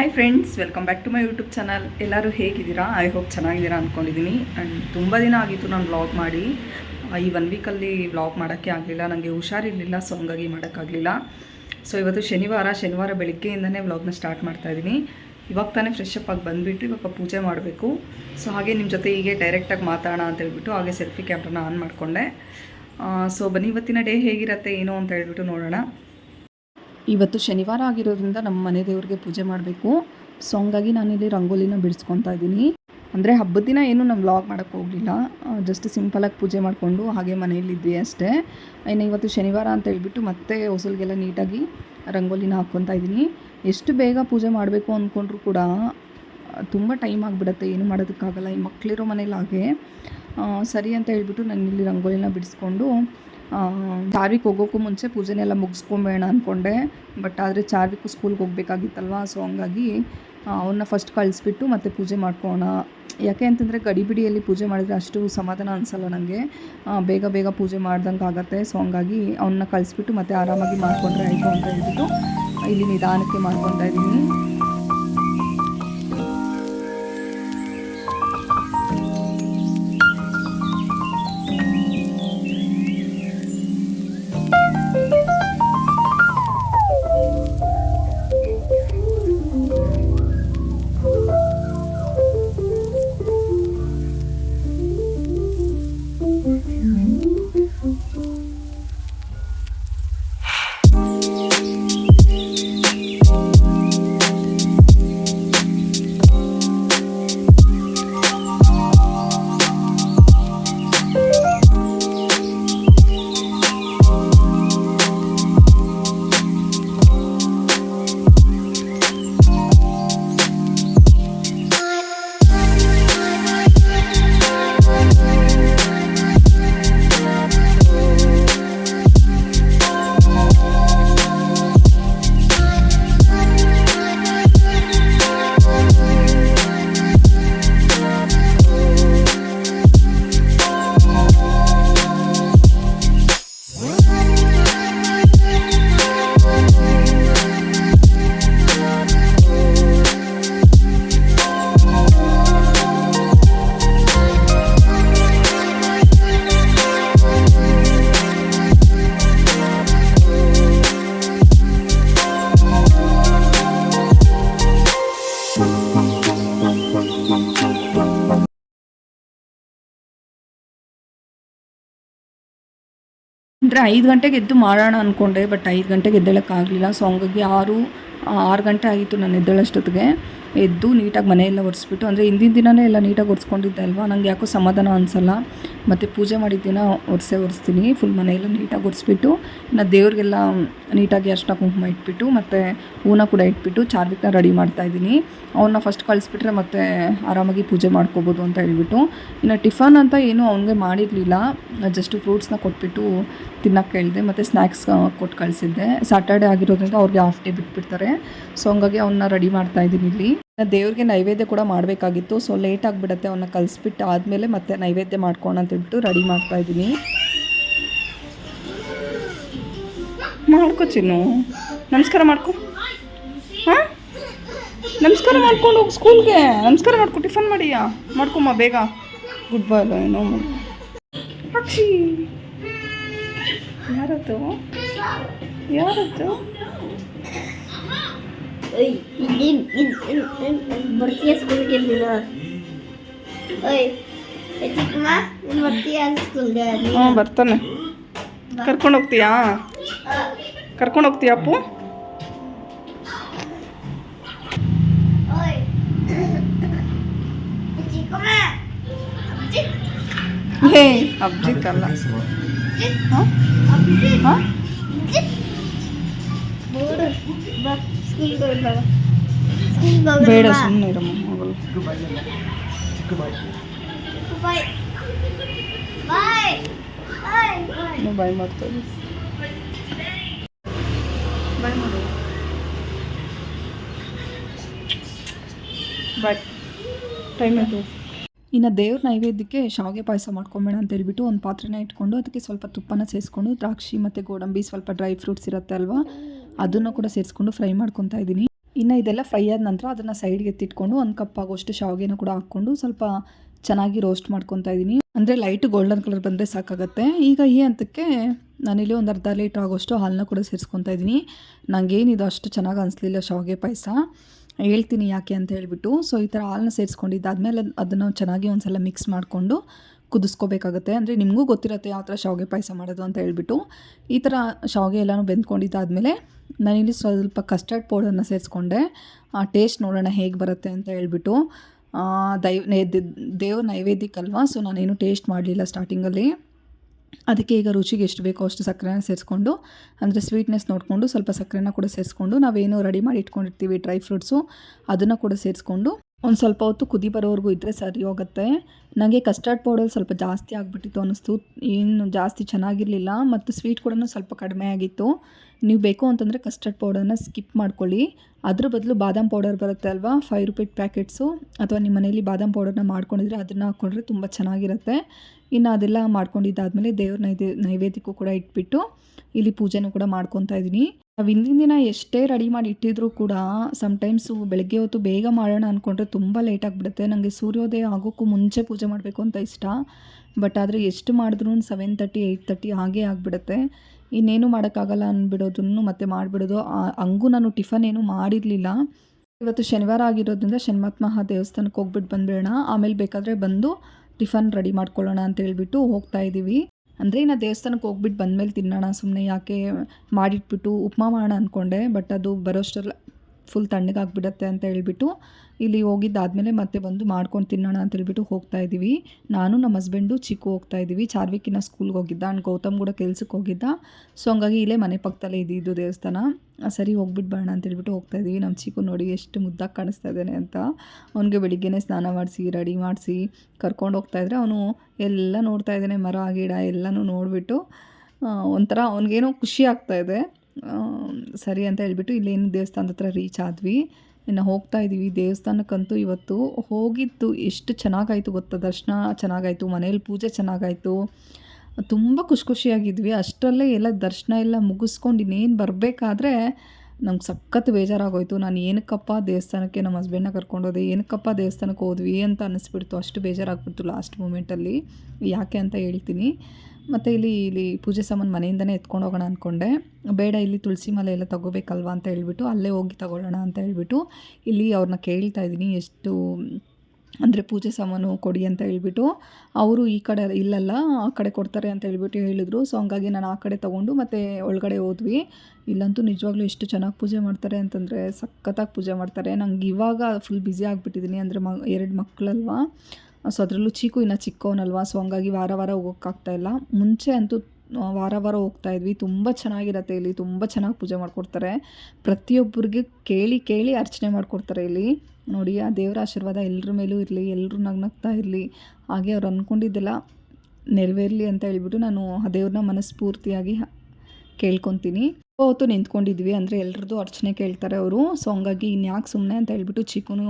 Hi friends welcome back to my YouTube channel ಎಲ್ಲರೂ ಹೇಗಿದ್ದೀರಾ? I hope ಚೆನ್ನಾಗಿದ್ದೀರಾ ಅಂದ್ಕೊಂಡಿದ್ದೀನಿ ಆ್ಯಂಡ್ ತುಂಬ ದಿನ ಆಗಿತ್ತು ನಾನು ವ್ಲಾಗ್ ಮಾಡಿ. ಈ ಒನ್ ವೀಕಲ್ಲಿ ವ್ಲಾಗ್ ಮಾಡೋಕ್ಕೆ ಆಗಲಿಲ್ಲ. ನನಗೆ ಹುಷಾರಿರಲಿಲ್ಲ ಸೊ ಹಂಗಾಗಿ ಮಾಡೋಕ್ಕಾಗಲಿಲ್ಲ ಸೊ ಇವತ್ತು ಶನಿವಾರ ಶನಿವಾರ ಬೆಳಗ್ಗೆಯಿಂದನೇ ವ್ಲಾಗ್ನ ಸ್ಟಾರ್ಟ್ ಮಾಡ್ತಾಯಿದ್ದೀನಿ ಇವಾಗ ತಾನೇ ಫ್ರೆಶ್ ಅಪ್ ಆಗಿ ಬಂದುಬಿಟ್ಟು ಇವಾಗ ಪೂಜೆ ಮಾಡಬೇಕು. ಸೊ ಹಾಗೆ ನಿಮ್ಮ ಜೊತೆ ಹೀಗೆ ಡೈರೆಕ್ಟಾಗಿ ಮಾತಾಡೋಣ ಅಂತ ಹೇಳ್ಬಿಟ್ಟು ಹಾಗೆ ಸೆಲ್ಫಿ ಕ್ಯಾಮ್ರಾನ ಆನ್ ಮಾಡಿಕೊಂಡೆ. ಸೊ ಬನ್ನಿ, ಇವತ್ತಿನ ಡೇ ಹೇಗಿರುತ್ತೆ, ಏನು ಅಂತ ಹೇಳ್ಬಿಟ್ಟು ನೋಡೋಣ. ಇವತ್ತು ಶನಿವಾರ ಆಗಿರೋದ್ರಿಂದ ನಮ್ಮ ಮನೆ ದೇವ್ರಿಗೆ ಪೂಜೆ ಮಾಡಬೇಕು. ಸೊ ಹಂಗಾಗಿ ನಾನಿಲ್ಲಿ ರಂಗೋಲಿನ ಬಿಡಿಸ್ಕೊತಾ ಇದ್ದೀನಿ. ಅಂದರೆ ಹಬ್ಬದ ದಿನ ಏನು ನಾವು ವ್ಲಾಗ್ ಮಾಡೋಕ್ಕೆ ಹೋಗಲಿಲ್ಲ. ಜಸ್ಟ್ ಸಿಂಪಲಾಗಿ ಪೂಜೆ ಮಾಡಿಕೊಂಡು ಹಾಗೆ ಮನೆಯಲ್ಲಿದ್ವಿ ಅಷ್ಟೇ. ಇನ್ನು ಇವತ್ತು ಶನಿವಾರ ಅಂತ ಹೇಳ್ಬಿಟ್ಟು ಮತ್ತೆ ಹೊಸಲ್ಗೆಲ್ಲ ನೀಟಾಗಿ ರಂಗೋಲಿನ ಹಾಕ್ಕೊತಾ ಇದ್ದೀನಿ. ಎಷ್ಟು ಬೇಗ ಪೂಜೆ ಮಾಡಬೇಕು ಅಂದ್ಕೊಂಡ್ರೂ ಕೂಡ, ತುಂಬ ಟೈಮ್ ಆಗಿಬಿಡತ್ತೆ. ಏನು ಮಾಡೋದಕ್ಕಾಗಲ್ಲ. ಈ ಮಕ್ಕಳಿರೋ ಮನೇಲಿ ಹಾಗೆ. ಸರಿ ಅಂತ ಹೇಳ್ಬಿಟ್ಟು ನಾನು ಇಲ್ಲಿ ರಂಗೋಲಿನ ಬಿಡಿಸ್ಕೊಂಡು ಚಾರ್ವಿಕ್ ಹೋಗೋಕ್ಕೂ ಮುಂಚೆ ಪೂಜೆನೆಲ್ಲ ಮುಗಿಸ್ಕೊಂಬೇಡ ಅಂದ್ಕೊಂಡೆ ಬಟ್ ಆದರೆ ಚಾರ್ವಿಕ್ ಸ್ಕೂಲ್ಗೆ ಹೋಗ್ಬೇಕಾಗಿತ್ತಲ್ವ ಸೊ ಹಂಗಾಗಿ ಅವನ್ನ ಫಸ್ಟ್ ಕಳಿಸ್ಬಿಟ್ಟು ಮತ್ತೆ ಪೂಜೆ ಮಾಡ್ಕೋಣ ಯಾಕೆ ಅಂತಂದರೆ ಗಡಿಬಿಡಿಯಲ್ಲಿ ಪೂಜೆ ಮಾಡಿದರೆ ಅಷ್ಟು ಸಮಾಧಾನ ಅನಿಸಲ್ಲ ನನಗೆ ಬೇಗ ಬೇಗ ಪೂಜೆ ಮಾಡ್ದಂಗೆ ಆಗುತ್ತೆ ಸೊ ಹಂಗಾಗಿ ಅವನ್ನ ಕಳಿಸ್ಬಿಟ್ಟು ಮತ್ತೆ ಆರಾಮಾಗಿ ಮಾಡ್ಕೊಂಡ್ರೆ ಆಯಿತು ಅಂತ ಹೇಳ್ಬಿಟ್ಟು ಇಲ್ಲಿ ನಿಧಾನಕ್ಕೆ ಮಾಡ್ಕೊತಾ ಇದ್ದೀನಿ. ಅಂದರೆ ಐದು ಗಂಟೆಗೆ ಎದ್ದು ಮಾಡೋಣ ಅಂದ್ಕೊಂಡೆ ಬಟ್ ಐದು ಗಂಟೆಗೆ ಎದ್ದೇಳೋಕ್ಕಾಗಲಿಲ್ಲ. ಸೊ ಹಂಗಾಗಿ ಆರು ಆರು ಗಂಟೆ ಆಗಿತ್ತು ನಾನು ಎದ್ದೇಳೋಷ್ಟೊತ್ತಿಗೆ. ಎದ್ದು ನೀಟಾಗಿ ಮನೆಯೆಲ್ಲ ಒರೆಸ್ಬಿಟ್ಟು, ಅಂದರೆ ಹಿಂದಿನ ದಿನವೇ ಎಲ್ಲ ನೀಟಾಗಿ ಒರೆಸ್ಕೊಂಡಿದ್ದೆ ಅಲ್ವಾ? ನಂಗೆ ಯಾಕೋ ಸಮಾಧಾನ ಅನಿಸಲ್ಲ. ಮತ್ತು ಪೂಜೆ ಮಾಡಿದ ದಿನ ಒರೆಸೆ ಒರೆಸ್ತೀನಿ ಫುಲ್ ಮನೆಯೆಲ್ಲ ನೀಟಾಗಿ ಒರೆಸ್ಬಿಟ್ಟು, ಇನ್ನು ದೇವ್ರಿಗೆಲ್ಲ ನೀಟಾಗಿ ಅರ್ಶಿನ ಕುಂಕುಮ ಇಟ್ಬಿಟ್ಟು, ಮತ್ತು ಹೂನ ಕೂಡ ಇಟ್ಬಿಟ್ಟು ಚಾರ್ವಿಕ್ನ ರೆಡಿ ಮಾಡ್ತಾ ಇದ್ದೀನಿ. ಅವನ್ನ ಫಸ್ಟ್ ಕಳಿಸ್ಬಿಟ್ರೆ ಮತ್ತೆ ಆರಾಮಾಗಿ ಪೂಜೆ ಮಾಡ್ಕೋಬೋದು ಅಂತ ಹೇಳ್ಬಿಟ್ಟು. ಇನ್ನು ಟಿಫನ್ ಅಂತ ಏನೂ ಅವನಿಗೆ ಮಾಡಿರಲಿಲ್ಲ. ಜಸ್ಟ್ ಫ್ರೂಟ್ಸ್ನ ಕೊಟ್ಬಿಟ್ಟು ತಿನ್ನೋಕ್ಕೆ ಹೇಳಿದೆ, ಮತ್ತು ಸ್ನ್ಯಾಕ್ಸ್ ಕೊಟ್ಟು ಕಳಿಸಿದ್ದೆ. ಸ್ಯಾಟರ್ಡೆ ಆಗಿರೋದ್ರಿಂದ ಅವ್ರಿಗೆ ಹಾಫ್ ಡೇ ಬಿಟ್ಬಿಡ್ತಾರೆ. ಸೊ ಹಂಗಾಗಿ ಅವನ್ನ ರೆಡಿ ಮಾಡ್ತಾ ಇದ್ದೀನಿ ಇಲ್ಲಿ. ದೇವ್ರಿಗೆ ನೈವೇದ್ಯ ಕೂಡ ಮಾಡಬೇಕಾಗಿತ್ತು. ಸೊ ಲೇಟ್ ಆಗಿಬಿಡತ್ತೆ ಅವನ್ನ ಕಲಿಸ್ಬಿಟ್ಟು ಆದಮೇಲೆ ಮತ್ತೆ ನೈವೇದ್ಯ ಮಾಡ್ಕೋಣ ಅಂತ ಹೇಳ್ಬಿಟ್ಟು ರೆಡಿ ಮಾಡ್ತಾ ಇದ್ದೀನಿ. ಮಾಡ್ಕೊ ಚಿನ್ನು. ನಮಸ್ಕಾರ ಮಾಡ್ಕೊ. ಹಾಂ? ನಮಸ್ಕಾರ ಮಾಡ್ಕೊಂಡು ಹೋಗಿ ಸ್ಕೂಲ್ಗೆ. ನಮಸ್ಕಾರ ಮಾಡ್ಕೊ, ಟಿಫನ್ ಮಾಡಿಯಾ? ಮಾಡ್ಕೊಮ್ಮ ಬೇಗ. ಗುಡ್ ಬಾಯ್ ಏನೋ. ಅಕ್ಷಿ ಯಾರದ್ದು ಯಾರದ್ದು ಬರ್ತೀಯ ಸ್ಕೂಲ್ಗೆ ನೀನು? ಓಯ್ ಚಿಕ್ಕಮ್ಮ ನೀನು ಬರ್ತೀಯ ಸ್ಕೂಲ್ಗೆ ಹ್ಞೂ ಬರ್ತಾನೆ. ಕರ್ಕೊಂಡು ಹೋಗ್ತೀಯಾ? ಕರ್ಕೊಂಡು ಹೋಗ್ತೀಯಾ ಅಪ್ಪು? ಹೇ ಅಬ್ಜಿತ್ ಅಲ್ಲ. ಹಾಂ? ಹಾಂ? ಬೇಡ ಸುಮ್ಮನೆ ಇರಮ್ಮ ಹೋಗಲ್ಲ ಬಾಯ್ ಬಾಯ್ ಬಾಯ್ ಬಾಯ್ ಇನ್ನೂ ಬಾಯ್ ಮಾಡ್ತಾ ಬಾಯ್ ಮಾಡು. ಬಾಯ್. ಟೈಮ್ ಆಯಿತು. ಇನ್ನು ದೇವ್ರ ನೈವೇದ್ಯಕ್ಕೆ ಶಾವಿಗೆ ಪಾಯಸ ಮಾಡ್ಕೊಂಬೇಡ ಅಂತ ಹೇಳ್ಬಿಟ್ಟು ಒಂದು ಪಾತ್ರೆನ ಇಟ್ಕೊಂಡು ಅದಕ್ಕೆ ಸ್ವಲ್ಪ ತುಪ್ಪನ ಸೇರಿಸ್ಕೊಂಡು ದ್ರಾಕ್ಷಿ ಮತ್ತು ಗೋಡಂಬಿ ಸ್ವಲ್ಪ ಡ್ರೈ ಫ್ರೂಟ್ಸ್ ಇರುತ್ತೆ ಅಲ್ವಾ? ಅದನ್ನು ಕೂಡ ಸೇರಿಸ್ಕೊಂಡು ಫ್ರೈ ಮಾಡ್ಕೊತಾ ಇದ್ದೀನಿ. ಇನ್ನು ಇದೆಲ್ಲ ಫ್ರೈ ಆದ ನಂತರ ಅದನ್ನು ಸೈಡ್ಗೆ ಎತ್ತಿಟ್ಕೊಂಡು ಒಂದು ಕಪ್ ಆಗೋಷ್ಟು ಶಾವಿಗೆನ ಕೂಡ ಹಾಕ್ಕೊಂಡು ಸ್ವಲ್ಪ ಚೆನ್ನಾಗಿ ರೋಸ್ಟ್ ಮಾಡ್ಕೊತಾ ಇದ್ದೀನಿ. ಅಂದರೆ ಲೈಟ್ ಗೋಲ್ಡನ್ ಕಲರ್ ಬಂದರೆ ಸಾಕಾಗತ್ತೆ. ಈಗ ಈ ಹಂತಕ್ಕೆ ನಾನಿಲ್ಲಿ ಒಂದು ಅರ್ಧ ಲೀಟ್ರ್ ಆಗೋಷ್ಟು ಹಾಲನ್ನ ಕೂಡ ಸೇರಿಸ್ಕೊತಾ ಇದ್ದೀನಿ. ನನಗೇನಿದು ಅಷ್ಟು ಚೆನ್ನಾಗಿ ಅನಿಸ್ಲಿಲ್ಲ ಶಾವಿಗೆ ಪಾಯಸ. ಹೇಳ್ತೀನಿ ಯಾಕೆ ಅಂತ ಹೇಳಿಬಿಟ್ಟು. ಸೊ ಈ ಥರ ಹಾಲನ್ನ ಸೇರಿಸ್ಕೊಂಡಿದ್ದಾದ್ಮೇಲೆ ಅದನ್ನು ಚೆನ್ನಾಗಿ ಒಂದು ಸಲ ಮಿಕ್ಸ್ ಮಾಡಿಕೊಂಡು ಕುದಿಸ್ಕೋಬೇಕಾಗುತ್ತೆ. ಅಂದರೆ ನಿಮಗೂ ಗೊತ್ತಿರುತ್ತೆ ಯಾವ ಥರ ಶಾವಿಗೆ ಪಾಯಸ ಮಾಡೋದು ಅಂತ ಹೇಳ್ಬಿಟ್ಟು. ಈ ಥರ ಶಾವಿಗೆ ಎಲ್ಲನೂ ಬೆಂದ್ಕೊಂಡಿದ್ದಾದಮೇಲೆ ನಾನಿಲ್ಲಿ ಸ್ವಲ್ಪ ಕಸ್ಟರ್ಡ್ ಪೌಡರ್ನ ಸೇರಿಸ್ಕೊಂಡೆ. ಟೇಸ್ಟ್ ನೋಡೋಣ ಹೇಗೆ ಬರುತ್ತೆ ಅಂತ ಹೇಳ್ಬಿಟ್ಟು. ಆ, ದೈವ ದೇವ್ರ ನೈವೇದ್ಯಕ್ಕಲ್ವಾ? ಸೊ ನಾನೇನು ಟೇಸ್ಟ್ ಮಾಡಲಿಲ್ಲ ಸ್ಟಾರ್ಟಿಂಗಲ್ಲಿ ಅದಕ್ಕೆ ಈಗ ರುಚಿಗೆ ಎಷ್ಟು ಬೇಕೋ ಅಷ್ಟು ಸಕ್ಕರೆನ ಸೇರಿಸ್ಕೊಂಡು ಅಂದರೆ ಸ್ವೀಟ್ನೆಸ್ ನೋಡಿಕೊಂಡು ಸ್ವಲ್ಪ ಸಕ್ಕರೆನ ಕೂಡ ಸೇರಿಸ್ಕೊಂಡು ನಾವೇನು ರೆಡಿ ಮಾಡಿ ಇಟ್ಕೊಂಡಿರ್ತೀವಿ ಡ್ರೈ ಫ್ರೂಟ್ಸು ಅದನ್ನು ಕೂಡ ಸೇರಿಸ್ಕೊಂಡು ಒಂದು ಸ್ವಲ್ಪ ಹೊತ್ತು ಕುದಿ ಬರೋವರೆಗೂ ಇದ್ದರೆ ಸರಿ ಹೋಗುತ್ತೆ. ನನಗೆ ಕಸ್ಟರ್ಡ್ ಪೌಡರ್ ಸ್ವಲ್ಪ ಜಾಸ್ತಿ ಆಗಿಬಿಟ್ಟಿತ್ತು ಅನ್ನಿಸ್ತು. ಏನು ಜಾಸ್ತಿ ಚೆನ್ನಾಗಿರಲಿಲ್ಲ ಮತ್ತು ಸ್ವೀಟ್ ಕೂಡ ಸ್ವಲ್ಪ ಕಡಿಮೆ ಆಗಿತ್ತು. ನೀವು ಬೇಕು ಅಂತಂದರೆ ಕಸ್ಟರ್ಡ್ ಪೌಡರ್ನ ಸ್ಕಿಪ್ ಮಾಡ್ಕೊಳ್ಳಿ. ಅದ್ರ ಬದಲು ಬಾದಾಮ್ ಪೌಡರ್ ಬರುತ್ತೆ ಅಲ್ವಾ? ಫೈವ್ ರುಪೀಸ್ ಪ್ಯಾಕೆಟ್ಸು ಅಥವಾ ನಿಮ್ಮ ಮನೇಲಿ ಬಾದಾಮ್ ಪೌಡರ್ನ ಮಾಡ್ಕೊಂಡಿದ್ರೆ ಅದನ್ನು ಹಾಕ್ಕೊಂಡ್ರೆ ತುಂಬ ಚೆನ್ನಾಗಿರುತ್ತೆ. ಇನ್ನು ಅದೆಲ್ಲ ಮಾಡ್ಕೊಂಡಿದ್ದಾದಮೇಲೆ ದೇವ್ರ ನೈದೇ, ನೈವೇದ್ಯಕ್ಕೂ ಕೂಡ ಇಟ್ಬಿಟ್ಟು ಇಲ್ಲಿ ಪೂಜೆನೂ ಕೂಡ ಮಾಡ್ಕೊತಾ ಇದ್ದೀನಿ ನಾವು ಹಿಂದಿನ ದಿನ ಎಷ್ಟೇ ರೆಡಿ ಮಾಡಿ ಇಟ್ಟಿದ್ರೂ ಕೂಡ ಸಮ್ಟೈಮ್ಸು ಬೆಳಗ್ಗೆ ಹೊತ್ತು ಬೇಗ ಮಾಡೋಣ ಅಂದ್ಕೊಂಡ್ರೆ ತುಂಬ ಲೇಟ್ ಆಗಿಬಿಡುತ್ತೆ. ನನಗೆ ಸೂರ್ಯೋದಯ ಆಗೋಕ್ಕೂ ಮುಂಚೆ ಪೂಜೆ ಮಾಡಬೇಕು ಅಂತ ಇಷ್ಟ. ಬಟ್ ಆದರೆ ಎಷ್ಟು ಮಾಡಿದ್ರೂ ಸೆವೆನ್ ತರ್ಟಿ ಏಯ್ಟ್ ತರ್ಟಿ ಹಾಗೇ ಆಗಿಬಿಡುತ್ತೆ. ಇನ್ನೇನು ಮಾಡೋಕ್ಕಾಗಲ್ಲ ಅಂದ್ಬಿಡೋದನ್ನು ಮತ್ತೆ ಮಾಡಿಬಿಡೋದು. ಹಂಗೂ ನಾನು ಟಿಫನ್ ಏನು ಮಾಡಿರಲಿಲ್ಲ. ಇವತ್ತು ಶನಿವಾರ ಆಗಿರೋದ್ರಿಂದ ಶನಿಮತ್ ಮಹಾ ದೇವಸ್ಥಾನಕ್ಕೆ ಹೋಗ್ಬಿಟ್ಟು ಬಂದ್ಬಿಡೋಣ. ಆಮೇಲೆ ಬೇಕಾದರೆ ಬಂದು ಟಿಫನ್ ರೆಡಿ ಮಾಡ್ಕೊಳ್ಳೋಣ ಅಂತ ಹೇಳ್ಬಿಟ್ಟು ಹೋಗ್ತಾ ಇದ್ದೀವಿ ಅಂದರೆ ಇನ್ನು ದೇವಸ್ಥಾನಕ್ಕೆ ಹೋಗ್ಬಿಟ್ಟು ಬಂದಮೇಲೆ ತಿನ್ನೋಣ ಸುಮ್ಮನೆ ಯಾಕೆ ಮಾಡಿಟ್ಬಿಟ್ಟು ಉಪ್ಮಾ ಮಾಡೋಣ ಅಂದ್ಕೊಂಡೆ ಬಟ್ ಅದು ಬರೋಷ್ಟರಲ್ಲಿ. ಫುಲ್ ತಣ್ಣಗಾಗ್ಬಿಡತ್ತೆ ಅಂತ ಹೇಳ್ಬಿಟ್ಟು ಇಲ್ಲಿ ಹೋಗಿದ್ದಾದಮೇಲೆ ಮತ್ತೆ ಬಂದು ಮಾಡ್ಕೊಂಡು ತಿನ್ನೋಣ ಅಂತ ಹೇಳ್ಬಿಟ್ಟು ಹೋಗ್ತಾ ಇದ್ದೀವಿ. ನಾನು ನಮ್ಮ ಹಸ್ಬೆಂಡು ಚಿಕ್ಕು ಹೋಗ್ತಾ ಇದ್ದೀವಿ. ಚಾರ್ವಿಕಿನ ಸ್ಕೂಲ್ಗೆ ಹೋಗಿದ್ದ. ಆ್ಯಂಡ್ ಗೌತಮ್ ಕೂಡ ಕೆಲ್ಸಕ್ಕೆ ಹೋಗಿದ್ದ. ಸೊ ಹಂಗಾಗಿ ಇಲ್ಲೇ ಮನೆ ಪಕ್ಕದಲ್ಲೇ ಇದ್ದಿದ್ದು ದೇವಸ್ಥಾನ. ಸರಿ ಹೋಗ್ಬಿಟ್ಟು ಅಂತ ಹೇಳ್ಬಿಟ್ಟು ಹೋಗ್ತಾ ಇದ್ದೀವಿ. ನಮ್ಮ ಚಿಕ್ಕು ನೋಡಿ ಎಷ್ಟು ಮುದ್ದಾಗಿ ಕಾಣಿಸ್ತಾ ಇದ್ದಾನೆ ಅಂತ. ಅವನಿಗೆ ಬೆಳಿಗ್ಗೆನೇ ಸ್ನಾನ ಮಾಡಿಸಿ ರೆಡಿ ಮಾಡಿಸಿ ಕರ್ಕೊಂಡು ಹೋಗ್ತಾ ಇದ್ರೆ ಅವನು ಎಲ್ಲ ನೋಡ್ತಾ ಇದ್ದಾನೆ. ಮರ ಗಿಡ ಎಲ್ಲನೂ ನೋಡಿಬಿಟ್ಟು ಒಂಥರ ಅವನಿಗೇನೋ ಖುಷಿ ಆಗ್ತಾ ಇದೆ. ಆ, ಸರಿ ಅಂತ ಹೇಳ್ಬಿಟ್ಟು ಇಲ್ಲೇನು ದೇವಸ್ಥಾನದ ಹತ್ರ ರೀಚ್ ಆದ್ವಿ. ಇನ್ನು ಹೋಗ್ತಾ ಇದ್ದೀವಿ ದೇವಸ್ಥಾನಕ್ಕಂತೂ ಇವತ್ತು ಹೋಗಿದ್ದು ಎಷ್ಟು ಚೆನ್ನಾಗಾಯಿತು ಗೊತ್ತಾ? ದರ್ಶನ ಚೆನ್ನಾಗಾಯಿತು, ಮನೇಲಿ ಪೂಜೆ ಚೆನ್ನಾಗಾಯಿತು. ತುಂಬ ಖುಷಿ ಖುಷಿಯಾಗಿದ್ವಿ. ಅಷ್ಟರಲ್ಲೇ ಎಲ್ಲ ದರ್ಶನ ಎಲ್ಲ ಮುಗಿಸ್ಕೊಂಡು ಇನ್ನೇನು ಬರಬೇಕಾದ್ರೆ ನಂಗೆ ಸಖತ್ ಬೇಜಾರಾಗೋಯ್ತು. ನಾನು ಏನಕ್ಕಪ್ಪ ದೇವಸ್ಥಾನಕ್ಕೆ ನಮ್ಮ ಹಸ್ಬೆಂಡ್ನ ಕರ್ಕೊಂಡೋದೆ ಏನಕ್ಕಪ್ಪ ದೇವಸ್ಥಾನಕ್ಕೆ ಹೋದ್ವಿ ಅಂತ ಅನ್ನಿಸ್ಬಿಡ್ತು. ಅಷ್ಟು ಬೇಜಾರಾಗ್ಬಿಡ್ತು ಲಾಸ್ಟ್ ಮೂಮೆಂಟಲ್ಲಿ ಯಾಕೆ ಅಂತ ಹೇಳ್ತೀನಿ. ಮತ್ತು ಇಲ್ಲಿ ಇಲ್ಲಿ ಪೂಜೆ ಸಾಮಾನು ಮನೆಯಿಂದನೇ ಎತ್ಕೊಂಡು ಹೋಗೋಣ ಅಂದ್ಕೊಂಡೆ ಬೇಡ, ಇಲ್ಲಿ ತುಳಸಿ ಮಾಲೆ ಎಲ್ಲ ತಗೋಬೇಕಲ್ವಾ ಅಂತ ಹೇಳ್ಬಿಟ್ಟು, ಅಲ್ಲೇ ಹೋಗಿ ತಗೊಳ್ಳೋಣ ಅಂತ ಹೇಳ್ಬಿಟ್ಟು ಇಲ್ಲಿ ಅವ್ರನ್ನ ಕೇಳ್ತಾ ಇದ್ದೀನಿ. ಎಷ್ಟು ಅಂದರೆ ಪೂಜೆ ಸಾಮಾನು ಕೊಡಿ ಅಂತ ಹೇಳ್ಬಿಟ್ಟು ಅವರು ಈ ಕಡೆ ಇಲ್ಲಲ್ಲ, ಆ ಕಡೆ ಕೊಡ್ತಾರೆ ಅಂತ ಹೇಳ್ಬಿಟ್ಟು ಹೇಳಿದರು. ಸೊ ಹಂಗಾಗಿ ನಾನು ಆ ಕಡೆ ತೊಗೊಂಡು ಮತ್ತು ಒಳಗಡೆ ಹೋದ್ವಿ. ಇಲ್ಲಂತೂ ನಿಜವಾಗ್ಲೂ ಎಷ್ಟು ಚೆನ್ನಾಗಿ ಪೂಜೆ ಮಾಡ್ತಾರೆ ಅಂತಂದರೆ ಸಖತ್ತಾಗಿ ಪೂಜೆ ಮಾಡ್ತಾರೆ. ನಂಗೆ ಇವಾಗ ಫುಲ್ ಬ್ಯುಸಿ ಆಗಿಬಿಟ್ಟಿದ್ದೀನಿ ಅಂದರೆ ಮ, ಎರಡು ಮಕ್ಕಳಲ್ವಾ ಸೊ ಅದರಲ್ಲೂ ಚೀಕು ಇನ್ನು ಚಿಕ್ಕವನಲ್ವಾ. ಸೊ ಹಂಗಾಗಿ ವಾರ ವಾರ ಹೋಗೋಕ್ಕಾಗ್ತಾಯಿಲ್ಲ ಮುಂಚೆ ಅಂತೂ ವಾರ ವಾರ ಹೋಗ್ತಾ ಇದ್ವಿ. ತುಂಬ ಚೆನ್ನಾಗಿರತ್ತೆ ಇಲ್ಲಿ. ತುಂಬ ಚೆನ್ನಾಗಿ ಪೂಜೆ ಮಾಡಿಕೊಡ್ತಾರೆ. ಪ್ರತಿಯೊಬ್ಬರಿಗೆ ಕೇಳಿ ಕೇಳಿ ಅರ್ಚನೆ ಮಾಡಿಕೊಡ್ತಾರೆ ಇಲ್ಲಿ. ನೋಡಿ, ಆ ದೇವರ ಆಶೀರ್ವಾದ ಎಲ್ಲರ ಮೇಲೂ ಇರಲಿ ಎಲ್ಲರೂ ನಗ್ನಗ್ತಾ ಇರಲಿ. ಹಾಗೆ ಅವ್ರು ಅಂದ್ಕೊಂಡಿದ್ದೆಲ್ಲ ನೆರವೇರಲಿ ಅಂತ ಹೇಳ್ಬಿಟ್ಟು ನಾನು ಆ ದೇವ್ರನ್ನ ಮನಸ್ಫೂರ್ತಿಯಾಗಿ ಕೇಳ್ಕೊತೀನಿ. ಹೊತ್ತು ನಿಂತ್ಕೊಂಡಿದ್ವಿ ಅಂದರೆ ಎಲ್ರದ್ದು ಅರ್ಚನೆ ಕೇಳ್ತಾರೆ ಅವರು. ಸೊ ಹಂಗಾಗಿ ಇನ್ಯಾಕೆ ಸುಮ್ಮನೆ ಅಂತ ಹೇಳ್ಬಿಟ್ಟು ಚಿಕ್ಕನು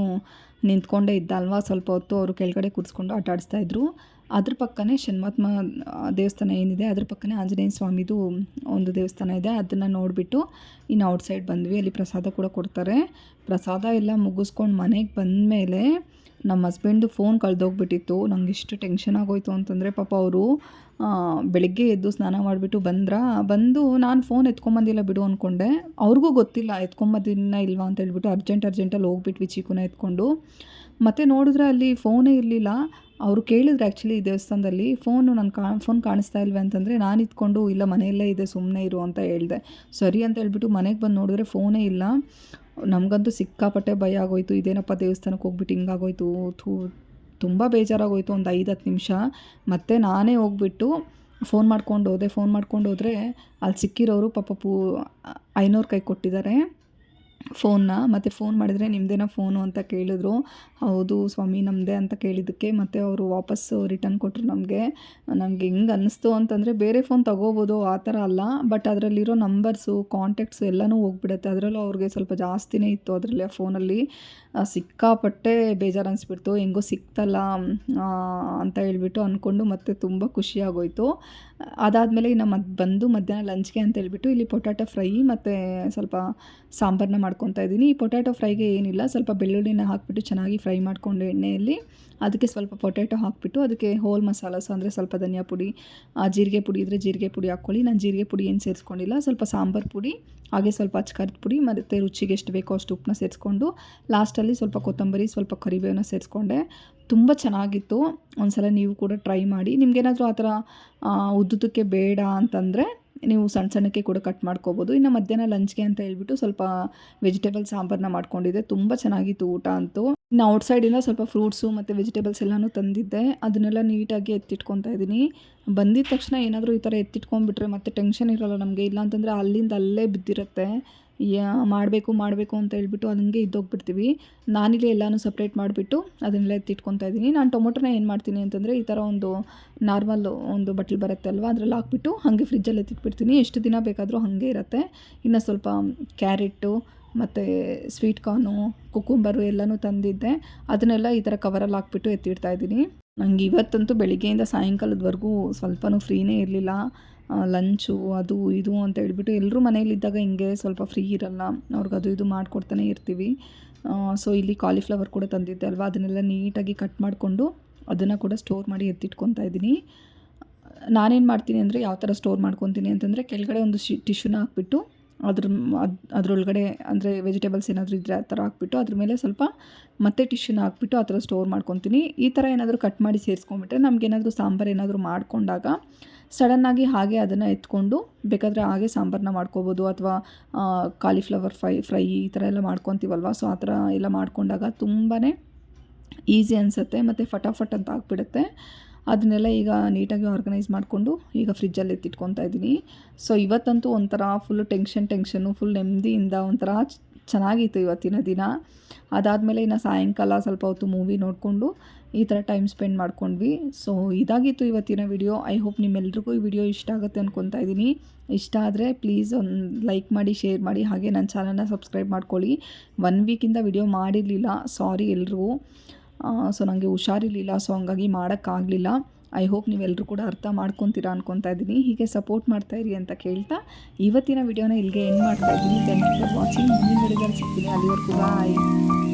ನಿಂತ್ಕೊಂಡೇ ಇದ್ದ ಅಲ್ವಾ ಸ್ವಲ್ಪ ಹೊತ್ತು ಅವರು ಕೆಳಗಡೆ ಕೂರಿಸ್ಕೊಂಡು ಆಟ ಆಡಿಸ್ತಾ ಇದ್ರು. ಅದ್ರ ಪಕ್ಕನೇ ಶನ್ಮಾತ್ಮ ದೇವಸ್ಥಾನ ಏನಿದೆ, ಅದ್ರ ಪಕ್ಕನೇ ಆಂಜನೇಯ ಸ್ವಾಮಿದು ಒಂದು ದೇವಸ್ಥಾನ ಇದೆ, ಅದನ್ನು ನೋಡಿಬಿಟ್ಟು ಇನ್ನು ಔಟ್ಸೈಡ್ ಬಂದ್ವಿ. ಅಲ್ಲಿ ಪ್ರಸಾದ ಕೂಡ ಕೊಡ್ತಾರೆ. ಪ್ರಸಾದ ಎಲ್ಲ ಮುಗಿಸ್ಕೊಂಡು ಮನೆಗೆ ಬಂದಮೇಲೆ ನಮ್ಮ ಹಸ್ಬೆಂಡು ಫೋನ್ ಕಳೆದೋಗ್ಬಿಟ್ಟಿತ್ತು. ನಂಗೆ ಎಷ್ಟು ಟೆನ್ಷನ್ ಆಗೋಯ್ತು ಅಂತಂದರೆ ಪಾಪ ಅವರು ಬೆಳಗ್ಗೆ ಎದ್ದು ಸ್ನಾನ ಮಾಡಿಬಿಟ್ಟು ಬಂದ್ರ? ಬಂದು ನಾನು ಫೋನ್ ಎತ್ಕೊಂಬಂದಿಲ್ಲ. ಬಿಡು ಅಂದ್ಕೊಂಡೆ ಅವ್ರಿಗೂ ಗೊತ್ತಿಲ್ಲ ಎತ್ಕೊಂಬದಿನ ಇಲ್ವಾ ಅಂತ ಹೇಳ್ಬಿಟ್ಟು ಅರ್ಜೆಂಟ್ ಅರ್ಜೆಂಟಲ್ಲಿ ಹೋಗ್ಬಿಟ್ವಿ ಚೀಕುನ ಎತ್ಕೊಂಡು. ಮತ್ತೆ ನೋಡಿದ್ರೆ ಅಲ್ಲಿ ಫೋನೇ ಇರಲಿಲ್ಲ. ಅವರು ಕೇಳಿದ್ರು ಆ್ಯಕ್ಚುಲಿ ಈ ದೇವಸ್ಥಾನದಲ್ಲಿ, ಫೋನು ನಾನು ಕಾ, ಫೋನ್ ಕಾಣಿಸ್ತಾ ಇಲ್ವೇ ಅಂತಂದರೆ ನಾನು ಇದ್ಕೊಂಡು ಇಲ್ಲ ಮನೆಯಲ್ಲೇ ಇದೆ ಸುಮ್ಮನೆ ಇರು ಅಂತ ಹೇಳಿದೆ. ಸರಿ ಅಂತ ಹೇಳ್ಬಿಟ್ಟು ಮನೆಗೆ ಬಂದು ನೋಡಿದ್ರೆ ಫೋನೇ ಇಲ್ಲ. ನಮಗಂತೂ ಸಿಕ್ಕಾಪಟ್ಟೆ ಭಯ ಆಗೋಯ್ತು. ಇದೇನಪ್ಪ ದೇವಸ್ಥಾನಕ್ಕೆ ಹೋಗ್ಬಿಟ್ಟು ಹಿಂಗಾಗೋಯ್ತು. ಥೂ, ತುಂಬ ಬೇಜಾರಾಗೋಯ್ತು. ಒಂದು ಐದು, ಹತ್ತು ನಿಮಿಷ. ಮತ್ತೆ ನಾನೇ ಹೋಗ್ಬಿಟ್ಟು ಫೋನ್ ಮಾಡ್ಕೊಂಡು ಹೋದೆ ಫೋನ್ ಮಾಡ್ಕೊಂಡು ಹೋದರೆ ಅಲ್ಲಿ ಸಿಕ್ಕಿರೋರು ಪಾಪ ಪೂ ಐನೂರು ಕೈ ಕೊಟ್ಟಿದ್ದಾರೆ. ಫೋನ್ನ ಮತ್ತು ಫೋನ್ ಮಾಡಿದರೆ ನಿಮ್ಮದೇನ ಫೋನು ಅಂತ ಕೇಳಿದ್ರು. ಹೌದು ಸ್ವಾಮಿ ನಮ್ಮದೇ ಅಂತ ಕೇಳಿದ್ದಕ್ಕೆ ಮತ್ತು ಅವರು ವಾಪಸ್ಸು ರಿಟರ್ನ್ ಕೊಟ್ಟರು ನಮಗೆ. ನಮಗೆ ಹೆಂಗೆ ಅನ್ನಿಸ್ತು ಅಂತಂದರೆ ಬೇರೆ ಫೋನ್ ತಗೋಬೋದು, ಆ ಥರ ಅಲ್ಲ. ಬಟ್ ಅದರಲ್ಲಿರೋ ನಂಬರ್ಸು, ಕಾಂಟ್ಯಾಕ್ಟ್ಸು ಎಲ್ಲನೂ ಹೋಗ್ಬಿಡುತ್ತೆ. ಅದರಲ್ಲೂ ಅವ್ರಿಗೆ ಸ್ವಲ್ಪ ಜಾಸ್ತಿನೇ ಇತ್ತು ಅದರಲ್ಲಿ ಆ ಫೋನಲ್ಲಿ ಸಿಕ್ಕಾಪಟ್ಟೆ ಬೇಜಾರು ಅನಿಸ್ಬಿಡ್ತು ಹೆಂಗೋ ಸಿಕ್ತಲ್ಲ ಅಂತ ಹೇಳ್ಬಿಟ್ಟು ಅಂದ್ಕೊಂಡು ಮತ್ತೆ ತುಂಬ ಖುಷಿಯಾಗೋಯ್ತು. ಅದಾದಮೇಲೆ ಮತ್ತೆ ಬಂದು ಮಧ್ಯಾಹ್ನ ಲಂಚ್ಗೆ ಅಂತ ಹೇಳ್ಬಿಟ್ಟು ಇಲ್ಲಿ ಪೊಟ್ಯಾಟೊ ಫ್ರೈ ಮತ್ತು ಸ್ವಲ್ಪ ಸಾಂಬಾರನ್ನ ಮಾಡ್ಕೊತಾ ಇದ್ದೀನಿ. ಈ ಪೊಟ್ಯಾಟೊ ಫ್ರೈಗೆ ಏನಿಲ್ಲ ಸ್ವಲ್ಪ ಬೆಳ್ಳುಳ್ಳಿನ ಹಾಕ್ಬಿಟ್ಟು ಚೆನ್ನಾಗಿ ಫ್ರೈ ಮಾಡಿಕೊಂಡು ಎಣ್ಣೆಯಲ್ಲಿ ಅದಕ್ಕೆ ಸ್ವಲ್ಪ ಪೊಟ್ಯಾಟೊ ಹಾಕ್ಬಿಟ್ಟು ಅದಕ್ಕೆ ಹೋಲ್ ಮಸಾಲಾಸ್ ಅಂದರೆ ಸ್ವಲ್ಪ ಧನಿಯಾ ಪುಡಿ ಆ, ಜೀರಿಗೆ ಪುಡಿ ಇದ್ದರೆ ಜೀರಿಗೆ ಪುಡಿ ಹಾಕ್ಕೊಳ್ಳಿ. ನಾನು ಜೀರಿಗೆ ಪುಡಿ ಏನು ಸೇರಿಸ್ಕೊಂಡಿಲ್ಲ ಸ್ವಲ್ಪ ಸಾಂಬಾರು ಪುಡಿ ಹಾಗೆ ಸ್ವಲ್ಪ ಅಚ್ಕಾರದ ಪುಡಿ ಮತ್ತು ರುಚಿಗೆ ಎಷ್ಟು ಬೇಕೋ ಅಷ್ಟು ಉಪ್ಪನ್ನ ಸೇರಿಸ್ಕೊಂಡು ಲಾಸ್ಟಲ್ಲಿ ಸ್ವಲ್ಪ ಕೊತ್ತಂಬರಿ ಸ್ವಲ್ಪ ಕರಿಬೇವನ್ನ ಸೇರಿಸ್ಕೊಂಡೆ. ತುಂಬ ಚೆನ್ನಾಗಿತ್ತು. ಒಂದ್ಸಲ ನೀವು ಕೂಡ ಟ್ರೈ ಮಾಡಿ. ನಿಮಗೇನಾದರೂ ಆ ಥರ ಉದ್ದುದಕ್ಕೆ ಬೇಡ ಅಂತಂದರೆ ನೀವು ಸಣ್ಣ ಸಣ್ಣಕ್ಕೆ ಕೂಡ ಕಟ್ ಮಾಡ್ಕೋಬೋದು. ಇನ್ನು ಮಧ್ಯಾಹ್ನ ಲಂಚ್ಗೆ ಅಂತ ಹೇಳ್ಬಿಟ್ಟು ಸ್ವಲ್ಪ ವೆಜಿಟೇಬಲ್ ಸಾಂಬಾರನ್ನ ಮಾಡ್ಕೊಂಡಿದ್ದೆ. ತುಂಬ ಚೆನ್ನಾಗಿತ್ತು ಊಟ ಅಂತೂ. ಇನ್ನು ಔಟ್ಸೈಡಿಂದ ಸ್ವಲ್ಪ ಫ್ರೂಟ್ಸು ಮತ್ತು ವೆಜಿಟೇಬಲ್ಸ್ ಎಲ್ಲನೂ ತಂದಿದ್ದೆ. ಅದನ್ನೆಲ್ಲ ನೀಟಾಗಿ ಎತ್ತಿಟ್ಕೊತಾ ಇದ್ದೀನಿ. ಬಂದಿದ ತಕ್ಷಣ ಏನಾದರೂ ಈ ಥರ ಎತ್ತಿಟ್ಕೊಂಡ್ಬಿಟ್ರೆ ಮತ್ತೆ ಟೆನ್ಷನ್ ಇರೋಲ್ಲ ನಮಗೆ. ಇಲ್ಲಾಂತಂದರೆ ಅಲ್ಲಿಂದ ಅಲ್ಲೇ ಬಿದ್ದಿರುತ್ತೆ. ಮಾಡಬೇಕು ಮಾಡಬೇಕು ಅಂತ ಹೇಳ್ಬಿಟ್ಟು ಹಂಗೆ ಇದ್ದೋಗ್ಬಿಡ್ತೀವಿ. ನಾನಿಲ್ಲಿ ಎಲ್ಲನೂ ಸಪ್ರೇಟ್ ಮಾಡಿಬಿಟ್ಟು ಅದನ್ನೆಲ್ಲ ಎತ್ತಿಟ್ಕೊತಾ ಇದ್ದೀನಿ. ನಾನು ಟೊಮೊಟೊನ ಏನು ಮಾಡ್ತೀನಿ ಅಂತಂದರೆ ಈ ಥರ ಒಂದು ನಾರ್ಮಲ್ ಒಂದು ಬಟ್ಲು ಬರುತ್ತೆ ಅಲ್ವಾ? ಅದ್ರಲ್ಲಿ ಹಾಕ್ಬಿಟ್ಟು ಹಾಗೆ ಫ್ರಿಜ್ಜಲ್ಲಿ ಎತ್ತಿಟ್ಬಿಡ್ತೀನಿ. ಎಷ್ಟು ದಿನ ಬೇಕಾದರೂ ಹಾಗೆ ಇರುತ್ತೆ. ಇನ್ನು ಸ್ವಲ್ಪ ಕ್ಯಾರೆಟು ಮತ್ತು ಸ್ವೀಟ್ ಕಾರ್ನು ಕುಕುಂಬರು ಎಲ್ಲನೂ ತಂದಿದ್ದೆ. ಅದನ್ನೆಲ್ಲ ಈ ಥರ ಕವರಲ್ಲಿ ಹಾಕ್ಬಿಟ್ಟು ಎತ್ತಿಡ್ತಾ ಇದ್ದೀನಿ ನಂಗೆ ಇವತ್ತಂತೂ ಬೆಳಿಗ್ಗೆಯಿಂದ ಸಾಯಂಕಾಲದವರೆಗೂ ಸ್ವಲ್ಪನೂ ಫ್ರೀನೇ ಇರಲಿಲ್ಲ. ಲಂಚು, ಅದು ಇದು ಅಂತ ಹೇಳ್ಬಿಟ್ಟು ಎಲ್ಲರೂ ಮನೇಲಿದ್ದಾಗ ಹಿಂಗೆ ಸ್ವಲ್ಪ ಫ್ರೀ ಇರಲ್ಲ. ಅವ್ರಿಗೆ ಅದು ಇದು ಮಾಡಿಕೊಡ್ತಾನೆ ಇರ್ತೀವಿ. ಸೊ ಇಲ್ಲಿ ಕಾಲಿಫ್ಲವರ್ ಕೂಡ ತಂದಿದ್ದೆ ಅಲ್ವಾ? ಅದನ್ನೆಲ್ಲ ನೀಟಾಗಿ ಕಟ್ ಮಾಡಿಕೊಂಡು ಅದನ್ನು ಕೂಡ ಸ್ಟೋರ್ ಮಾಡಿ ಎತ್ತಿಟ್ಕೊತಾ ಇದ್ದೀನಿ. ನಾನೇನು ಮಾಡ್ತೀನಿ ಅಂದರೆ ಯಾವ ಥರ ಸ್ಟೋರ್ ಮಾಡ್ಕೊತೀನಿ ಅಂತಂದರೆ ಕೆಳಗಡೆ ಒಂದು ಶಿ ಟಿಶ್ಯೂನ ಹಾಕ್ಬಿಟ್ಟು ಅದ್ರ ಅದು, ಅದರೊಳಗಡೆ ಅಂದರೆ ವೆಜಿಟೇಬಲ್ಸ್ ಏನಾದರೂ ಇದ್ದರೆ ಆ ಥರ ಹಾಕ್ಬಿಟ್ಟು ಅದ್ರ ಮೇಲೆ ಸ್ವಲ್ಪ ಮತ್ತೆ ಟಿಶ್ಯೂನ ಹಾಕ್ಬಿಟ್ಟು ಆ ಥರ ಸ್ಟೋರ್ ಮಾಡ್ಕೊತೀನಿ. ಈ ಥರ ಏನಾದರೂ ಕಟ್ ಮಾಡಿ ಸೇರಿಸ್ಕೊಂಡ್ಬಿಟ್ರೆ ನಮಗೇನಾದರೂ ಸಾಂಬಾರು ಏನಾದರೂ ಮಾಡಿಕೊಂಡಾಗ ಸಡನ್ನಾಗಿ ಹಾಗೆ ಅದನ್ನು ಎತ್ಕೊಂಡು ಬೇಕಾದರೆ ಹಾಗೆ ಸಾಂಬಾರನ್ನ ಮಾಡ್ಕೋಬೋದು ಅಥವಾ ಕಾಲಿಫ್ಲವರ್ ಫ್ರೈ ಫ್ರೈ ಈ ಥರ ಎಲ್ಲ ಮಾಡ್ಕೊತೀವಲ್ವ? ಸೊ ಆ ಥರ ಎಲ್ಲ ಮಾಡ್ಕೊಂಡಾಗ ತುಂಬಾ ಈಸಿ ಅನಿಸುತ್ತೆ ಮತ್ತು ಫಟಾಫಟ್ ಅಂತ ಆಗಿಬಿಡುತ್ತೆ. ಅದನ್ನೆಲ್ಲ ಈಗ ನೀಟಾಗಿ ಆರ್ಗನೈಸ್ ಮಾಡಿಕೊಂಡು ಈಗ ಫ್ರಿಜ್ಜಲ್ಲಿ ಎತ್ತಿಟ್ಕೊತಾ ಇದ್ದೀನಿ. ಸೊ ಇವತ್ತಂತೂ ಒಂಥರ ಫುಲ್ ಟೆನ್ಷನ್ ಟೆನ್ಷನ್ನು ಫುಲ್ ನೆಮ್ಮದಿಯಿಂದ ಒಂಥರ ಚೆನ್ನಾಗಿತ್ತು ಇವತ್ತಿನ ದಿನ. ಅದಾದಮೇಲೆ ಇನ್ನು ಸಾಯಂಕಾಲ ಸ್ವಲ್ಪ ಹೊತ್ತು ಮೂವಿ ನೋಡಿಕೊಂಡು ಈ ಥರ ಟೈಮ್ ಸ್ಪೆಂಡ್ ಮಾಡ್ಕೊಂಡ್ವಿ. ಸೊ ಇದಾಗಿತ್ತು ಇವತ್ತಿನ ವಿಡಿಯೋ ಐ ಹೋಪ್ ನಿಮ್ಮೆಲ್ರಿಗೂ ಈ ವಿಡಿಯೋ ಇಷ್ಟ ಆಗುತ್ತೆ ಅಂದ್ಕೊತಾ ಇದ್ದೀನಿ. ಇಷ್ಟ ಆದರೆ ಪ್ಲೀಸ್ ಒಂದು ಲೈಕ್ ಮಾಡಿ ಶೇರ್ ಮಾಡಿ. ಹಾಗೆ ನನ್ನ ಚಾನಲ್ನ ಸಬ್ಸ್ಕ್ರೈಬ್ ಮಾಡ್ಕೊಳ್ಳಿ. ಒನ್ ವೀಕಿಂದ ವಿಡಿಯೋ ಮಾಡಿರಲಿಲ್ಲ. ಸಾರಿ ಎಲ್ರಿಗೂ. ಸೊ ನನಗೆ ಹುಷಾರಿರಲಿಲ್ಲ ಸೊ ಹಂಗಾಗಿ ಮಾಡೋಕ್ಕಾಗಲಿಲ್ಲ. ಐ ಹೋಪ್ ನೀವೆಲ್ಲರೂ ಕೂಡ ಅರ್ಥ ಮಾಡ್ಕೊತೀರಾ ಅನ್ಕೊತಾ ಇದ್ದೀನಿ. ಹೀಗೆ ಸಪೋರ್ಟ್ ಮಾಡ್ತಾ ಇರಿ ಅಂತ ಕೇಳ್ತಾ ಇವತ್ತಿನ ವಿಡಿಯೋನ ಇಲ್ಲಿಗೆ ಎಂಡ್ ಮಾಡ್ತಾ ಇದ್ದೀನಿ. ಥ್ಯಾಂಕ್ ಯು ಫಾರ್ ವಾಚಿಂಗ್ ಮುಂದಿನ ವಿಡಿಯೋದಲ್ಲಿ ಸಿಗ್ತೀನಿ. ಅಲ್ಲಿವರೆಗೂ ಬಾಯ್